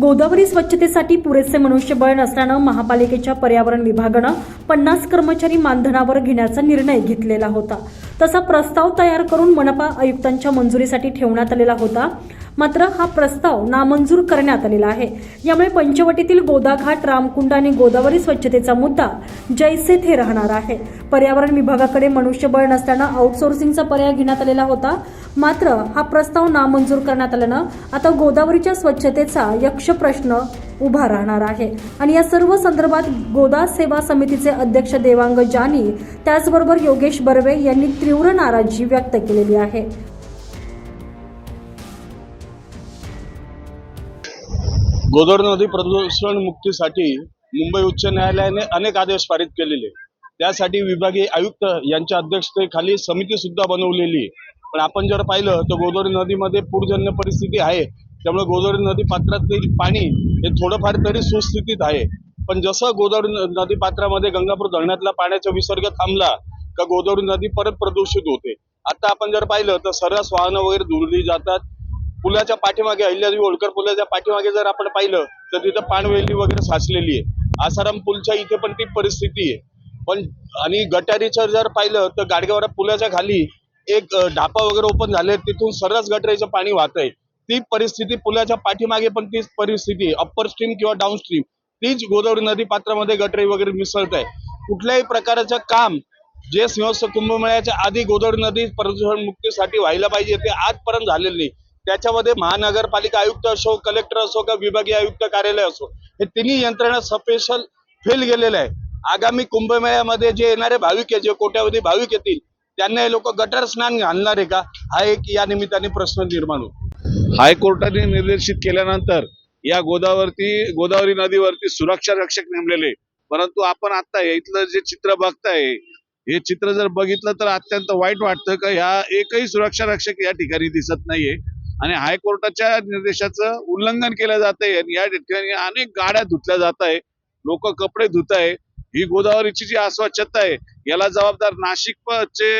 गोदावरी स्वच्छतेसाठी पुरेसे मनुष्यबळ नसल्यानं महापालिकेच्या पर्यावरण विभागानं पन्नास कर्मचारी मानधनावर घेण्याचा निर्णय घेतलेला होता. तसा प्रस्ताव तयार करून मनपा आयुक्तांच्या मंजुरीसाठी ठेवण्यात आलेला होता. मात्र हा प्रस्ताव नामंजूर करण्यात आलेला आहे. यामुळे पंचवटीतील गोदाघाट रामकुंड आणि गोदावरी स्वच्छतेचा मुद्दा जैसे थे राहणार आहे. पर्यावरण विभागाकडे मनुष्यबळ नसल्यानं आउटसोर्सिंगचा पर्याय घेण्यात आलेला होता. मात्र हा प्रस्ताव नामंजूर करण्यात आल्यानं आता गोदावरीच्या स्वच्छतेचा यक्ष प्रश्न उभा राहणार आहे. आणि या सर्व संदर्भात गोदा सेवा समितीचे अध्यक्ष देवांग जानी त्याचबरोबर योगेश बर्वे यांनी तीव्र नाराजी व्यक्त केलेली आहे. गोदावरी नदी प्रदूषण मुक्तीसाठी मुंबई उच्च न्यायालयाने अनेक आदेश पारित केलेले. त्यासाठी विभागीय आयुक्त यांच्या अध्यक्षतेखाली समिती सुद्धा बनवलेली. पण आपण जर पाहिलं तर गोदावरी नदीमध्ये पूरजन्य परिस्थिती आहे. त्यामुळे गोदावरी नदी पात्रातील पाणी हे थोडंफार तरी सुस्थितीत आहे. पण जसं गोदावरी नदी पात्रामध्ये गंगापूर धरणातला पाण्याचा विसर्ग थांबला का गोदावरी नदी परत प्रदूषित होते. आता आपण जर पाहिलं तर सर्रास वाहनं वगैरे धुरली जातात. पुलाच्या पाठीमागे अहिल्यादेवी होळकर पुलाच्या पाठीमागे जर आपण पाहिलं तर तिथं पाणवेली वगैरे साचलेली आहे. आसाराम पुलच्या इथे पण ती परिस्थिती आहे. पण आणि गटारीचं जर पाहिलं तर गाडगेवाडा पुलाच्या खाली एक ढापा वगैरे ओपन झाले तिथून सर्रास गटारीचं पाणी वाहत आहे. ती परिस्थिती पुलाच्या पाठीमागे पण तीच परिस्थिती अप्पर स्ट्रीम किंवा डाऊन स्ट्रीम तीच गोदावरी नदी पात्रामध्ये गटरी वगैरे मिसळत आहे. कुठल्याही प्रकारचं काम जे सिंहस्थ कुंभमेळ्याच्या आधी गोदावरी नदी प्रदूषण मुक्तीसाठी व्हायला पाहिजे ते आजपर्यंत झालेलं नाही. त्याच्यामध्ये महानगरपालिका आयुक्त असो कलेक्टर असो का विभागीय आयुक्त कार्यालय असो हे तिन्ही यंत्रणा स्पेशल फेल गेलेलं आहे. आगामी कुंभमेळ्यामध्ये जे येणारे भाविक आहे जे कोट्यावधी भाविक येतील त्यांना हे लोक गटर स्नान घालणार आहे का? हा एक या निमित्ताने प्रश्न निर्माण होतो. हायकोर्टाने निर्देशित केल्यानंतर या गोदावरती गोदावरी नदीवरती सुरक्षा रक्षक नेमलेले परंतु आपण आता इथलं जे चित्र बघताय हे चित्र जर बघितलं तर अत्यंत वाईट वाटतं का? ह्या एकही सुरक्षा रक्षक या ठिकाणी दिसत नाहीये. आणि हायकोर्टाच्या निर्देशाचं उल्लंघन केलं जात आहे आणि या ठिकाणी अनेक गाड्या धुतल्या जात आहे लोक कपडे धुत आहे ही गोदावरीची जी अस्वच्छता आहे याला जबाबदार नाशिक चे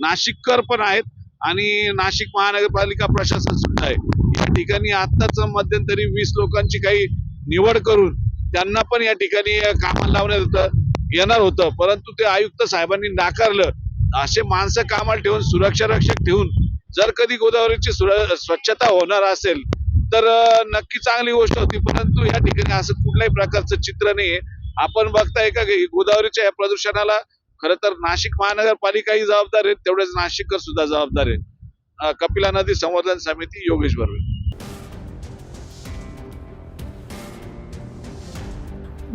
नाशिककर पण आहेत आणि नाशिक महानगरपालिका प्रशासन सुद्धा आहे. या ठिकाणी आत्ताच मध्यंतरी वीस लोकांची काही निवड करून त्यांना पण या ठिकाणी कामाला लावण्यात होतं येणार होतं. परंतु ते आयुक्त साहेबांनी नाकारलं. असे माणसं कामाला ठेवून सुरक्षा रक्षक ठेवून जर कधी गोदावरीची स्वच्छता होणार असेल तर नक्की चांगली गोष्ट होती. परंतु या ठिकाणी असं कुठल्याही प्रकारचं चित्र नाहीये. आपण बघताय का की गोदावरीच्या या प्रदूषणाला खर तर नाशिक महानगरपालिकाही जबाबदार आहे तेवढेच नाशिककर सुद्धा जबाबदार आहेत. कपिला नदी संवर्धन समिती योगेश बर्वे.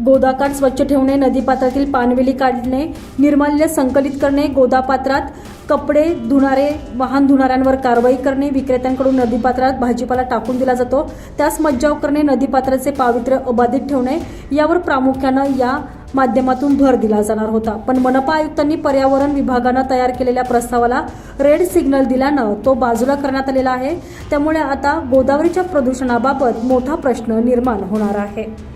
गोदाकाठ स्वच्छ ठेवणे नदीपात्रातील पाणवेली काढणे निर्माल्य संकलित करणे गोदापात्रात कपडे धुणारे वाहन धुणाऱ्यांवर कारवाई करणे विक्रेत्यांकडून नदीपात्रात भाजीपाला टाकून दिला जातो. त्यास मज्जाव करणे नदीपात्राचे पावित्र्य अबाधित ठेवणे यावर प्रामुख्यानं या माध्यमातून भर दिला जाणार होता. पण मनपा आयुक्तांनी पर्यावरण विभागानं तयार केलेल्या प्रस्तावाला रेड सिग्नल दिल्यानं तो बाजूला करण्यात आलेला आहे. त्यामुळे आता गोदावरीच्या प्रदूषणाबाबत मोठा प्रश्न निर्माण होणार आहे.